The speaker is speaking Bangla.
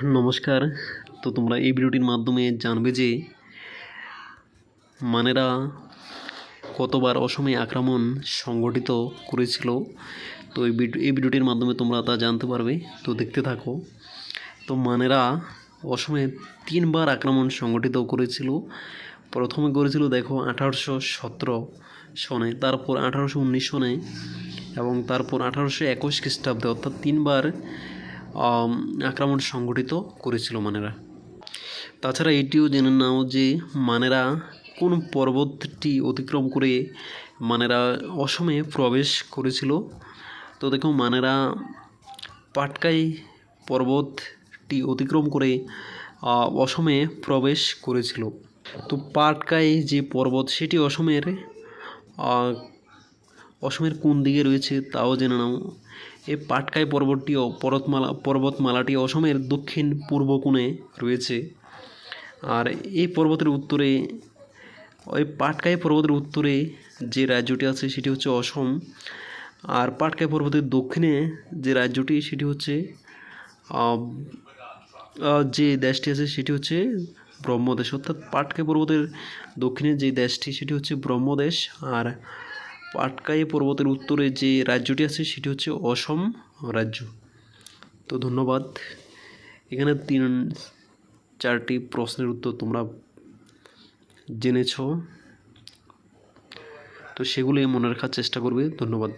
নমস্কার। তো তোমরা এই ভিডিওটির মাধ্যমে জানবে যে মানেরা কতবার অসমে আক্রমণ সংগঠিত করেছিল। তো এই এই ভিডিওটির মাধ্যমে তোমরা তা জানতে পারবে। তো দেখতে থাকো। তো মানেরা অসমে তিনবার আক্রমণ সংগঠিত করেছিল। প্রথমে করেছিল দেখো আঠারোশো সতেরো সনে, তারপর আঠারোশো উনিশ সনে এবং তারপর আঠারোশো একুশ খ্রিস্টাব্দে, অর্থাৎ তিনবার আক্রমণ সংগঠিত করেছিল মানেরা। তাছাড়া এটিও জেনে নাও যে মানেরা কোন পর্বতটি অতিক্রম করে মানেরা অসমে প্রবেশ করেছিল। তো দেখো, মানেরা পাটকাই পর্বতটি অতিক্রম করে অসমে প্রবেশ করেছিল। তো পাটকাই যে পর্বত, সেটি অসমের অসমের কোন দিকে রয়েছে তাও জেনে নাও। এই পাটকাই পর্বতটি পর্বতমালা, পর্বতমালাটি অসমের দক্ষিণ পূর্ব কোণে রয়েছে। আর এই পর্বতের উত্তরে, ওই পাটকাই পর্বতের উত্তরে যে রাজ্যটি আছে সেটি হচ্ছে অসম। আর পাটকাই পর্বতের দক্ষিণে যে রাজ্যটি সেটি হচ্ছে যে দেশটি আছে সেটি হচ্ছে ব্রহ্মদেশ। অর্থাৎ পাটকাই পর্বতের দক্ষিণে যে দেশটি সেটি হচ্ছে ব্রহ্মদেশ। আর পাটকাই পর্বতের উত্তরে যে রাজ্যটি আছে, সেটি হচ্ছে অসম রাজ্য। তো ধন্যবাদ। এখানে তিন, চারটি প্রশ্নের উত্তর তোমরা জেনেছ। তো সেগুলি মনে রাখার চেষ্টা করবে। ধন্যবাদ।